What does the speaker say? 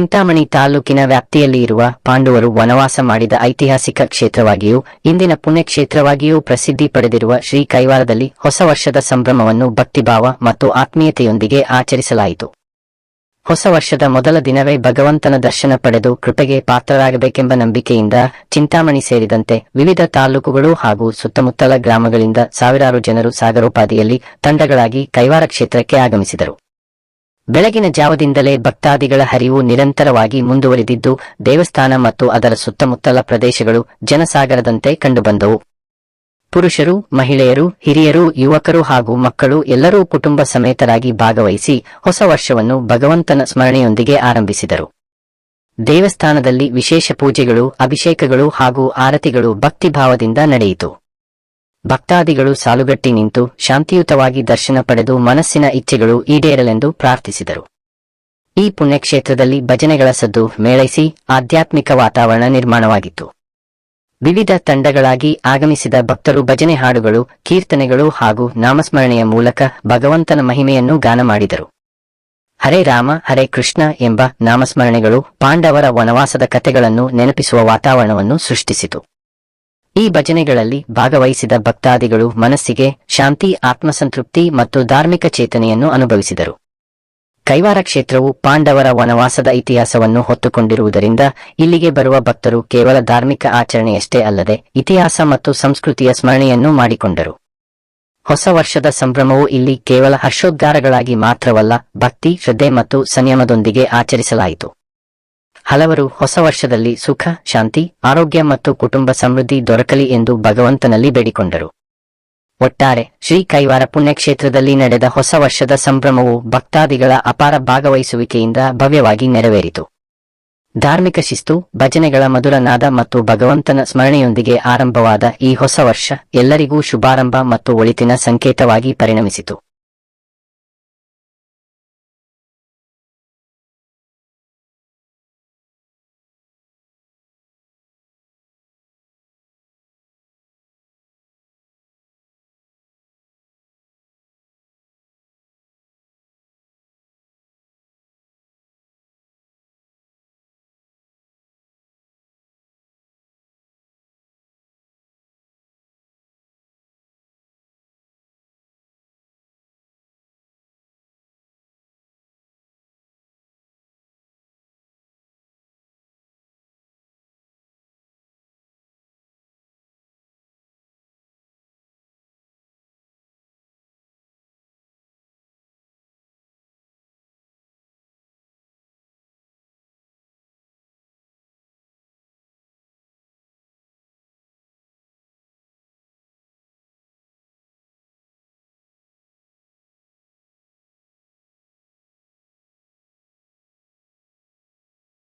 ಚಿಂತಾಮಣಿ ತಾಲೂಕಿನ ವ್ಯಾಪ್ತಿಯಲ್ಲಿ ಇರುವ ಪಾಂಡವರು ವನವಾಸ ಮಾಡಿದ ಐತಿಹಾಸಿಕ ಕ್ಷೇತ್ರವಾಗಿಯೂ, ಇಂದಿನ ಪುಣ್ಯಕ್ಷೇತ್ರವಾಗಿಯೂ ಪ್ರಸಿದ್ಧಿ ಪಡೆದಿರುವ ಶ್ರೀ ಕೈವಾರದಲ್ಲಿ ಹೊಸ ವರ್ಷದ ಸಂಭ್ರಮವನ್ನು ಭಕ್ತಿಭಾವ ಮತ್ತು ಆತ್ಮೀಯತೆಯೊಂದಿಗೆ ಆಚರಿಸಲಾಯಿತು. ಹೊಸ ವರ್ಷದ ಮೊದಲ ದಿನವೇ ಭಗವಂತನ ದರ್ಶನ ಪಡೆದು ಕೃಪೆಗೆ ಪಾತ್ರರಾಗಬೇಕೆಂಬ ನಂಬಿಕೆಯಿಂದ ಚಿಂತಾಮಣಿ ಸೇರಿದಂತೆ ವಿವಿಧ ತಾಲೂಕುಗಳು ಹಾಗೂ ಸುತ್ತಮುತ್ತಲ ಗ್ರಾಮಗಳಿಂದ ಸಾವಿರಾರು ಜನರು ಸಾಗರೋಪಾದಿಯಲ್ಲಿ ತಂಡಗಳಾಗಿ ಕೈವಾರ ಕ್ಷೇತ್ರಕ್ಕೆ ಆಗಮಿಸಿದರು. ಬೆಳಗಿನ ಜಾವದಿಂದಲೇ ಭಕ್ತಾದಿಗಳ ಹರಿವು ನಿರಂತರವಾಗಿ ಮುಂದುವರಿದಿದ್ದು, ದೇವಸ್ಥಾನ ಮತ್ತು ಅದರ ಸುತ್ತಮುತ್ತಲ ಪ್ರದೇಶಗಳು ಜನಸಾಗರದಂತೆ ಕಂಡುಬಂದವು. ಪುರುಷರು, ಮಹಿಳೆಯರು, ಹಿರಿಯರು, ಯುವಕರು ಹಾಗೂ ಮಕ್ಕಳು ಎಲ್ಲರೂ ಕುಟುಂಬ ಸಮೇತರಾಗಿ ಭಾಗವಹಿಸಿ ಹೊಸ ವರ್ಷವನ್ನು ಭಗವಂತನ ಸ್ಮರಣೆಯೊಂದಿಗೆ ಆರಂಭಿಸಿದರು. ದೇವಸ್ಥಾನದಲ್ಲಿ ವಿಶೇಷ ಪೂಜೆಗಳು, ಅಭಿಷೇಕಗಳು ಹಾಗೂ ಆರತಿಗಳು ಭಕ್ತಿಭಾವದಿಂದ ನಡೆಯಿತು. ಭಕ್ತಾದಿಗಳು ಸಾಲುಗಟ್ಟಿ ನಿಂತು ಶಾಂತಿಯುತವಾಗಿ ದರ್ಶನ ಪಡೆದು ಮನಸ್ಸಿನ ಇಚ್ಛೆಗಳು ಈಡೇರಲೆಂದು ಪ್ರಾರ್ಥಿಸಿದರು. ಈ ಪುಣ್ಯಕ್ಷೇತ್ರದಲ್ಲಿ ಭಜನೆಗಳ ಸದ್ದು ಮೇಳೈಸಿ ಆಧ್ಯಾತ್ಮಿಕ ವಾತಾವರಣ ನಿರ್ಮಾಣವಾಗಿತ್ತು. ವಿವಿಧ ತಂಡಗಳಾಗಿ ಆಗಮಿಸಿದ ಭಕ್ತರು ಭಜನೆ ಹಾಡುಗಳು, ಕೀರ್ತನೆಗಳು ಹಾಗೂ ನಾಮಸ್ಮರಣೆಯ ಮೂಲಕ ಭಗವಂತನ ಮಹಿಮೆಯನ್ನು ಗಾನ ಮಾಡಿದರು. ಹರೇ ರಾಮ, ಹರೇ ಕೃಷ್ಣ ಎಂಬ ನಾಮಸ್ಮರಣೆಗಳು ಪಾಂಡವರ ವನವಾಸದ ಕಥೆಗಳನ್ನು ನೆನಪಿಸುವ ವಾತಾವರಣವನ್ನು ಸೃಷ್ಟಿಸಿತು. ಈ ಭಜನೆಗಳಲ್ಲಿ ಭಾಗವಹಿಸಿದ ಭಕ್ತಾದಿಗಳು ಮನಸ್ಸಿಗೆ ಶಾಂತಿ, ಆತ್ಮಸಂತೃಪ್ತಿ ಮತ್ತು ಧಾರ್ಮಿಕ ಚೇತನೆಯನ್ನು ಅನುಭವಿಸಿದರು. ಕೈವಾರ ಕ್ಷೇತ್ರವು ಪಾಂಡವರ ವನವಾಸದ ಇತಿಹಾಸವನ್ನು ಹೊತ್ತುಕೊಂಡಿರುವುದರಿಂದ ಇಲ್ಲಿಗೆ ಬರುವ ಭಕ್ತರು ಕೇವಲ ಧಾರ್ಮಿಕ ಆಚರಣೆಯಷ್ಟೇ ಅಲ್ಲದೆ ಇತಿಹಾಸ ಮತ್ತು ಸಂಸ್ಕೃತಿಯ ಸ್ಮರಣೆಯನ್ನು ಮಾಡಿಕೊಂಡರು. ಹೊಸ ವರ್ಷದ ಸಂಭ್ರಮವು ಇಲ್ಲಿ ಕೇವಲ ಹರ್ಷೋದ್ಗಾರಗಳಾಗಿ ಮಾತ್ರವಲ್ಲ ಭಕ್ತಿ, ಶ್ರದ್ಧೆ ಮತ್ತು ಸಂಯಮದೊಂದಿಗೆ ಆಚರಿಸಲಾಯಿತು. ಹಲವರು ಹೊಸ ವರ್ಷದಲ್ಲಿ ಸುಖ, ಶಾಂತಿ, ಆರೋಗ್ಯ ಮತ್ತು ಕುಟುಂಬ ಸಮೃದ್ಧಿ ದೊರಕಲಿ ಎಂದು ಭಗವಂತನಲ್ಲಿ ಬೇಡಿಕೊಂಡರು. ಒಟ್ಟಾರೆ, ಶ್ರೀ ಕೈವಾರ ಪುಣ್ಯಕ್ಷೇತ್ರದಲ್ಲಿ ನಡೆದ ಹೊಸ ವರ್ಷದ ಸಂಭ್ರಮವು ಭಕ್ತಾದಿಗಳ ಅಪಾರ ಭಾಗವಹಿಸುವಿಕೆಯಿಂದ ಭವ್ಯವಾಗಿ ನೆರವೇರಿತು. ಧಾರ್ಮಿಕ ಶಿಸ್ತು, ಭಜನೆಗಳ ಮಧುರ ನಾದ ಮತ್ತು ಭಗವಂತನ ಸ್ಮರಣೆಯೊಂದಿಗೆ ಆರಂಭವಾದ ಈ ಹೊಸ ವರ್ಷ ಎಲ್ಲರಿಗೂ ಶುಭಾರಂಭ ಮತ್ತು ಒಳಿತಿನ ಸಂಕೇತವಾಗಿ ಪರಿಣಮಿಸಿತು.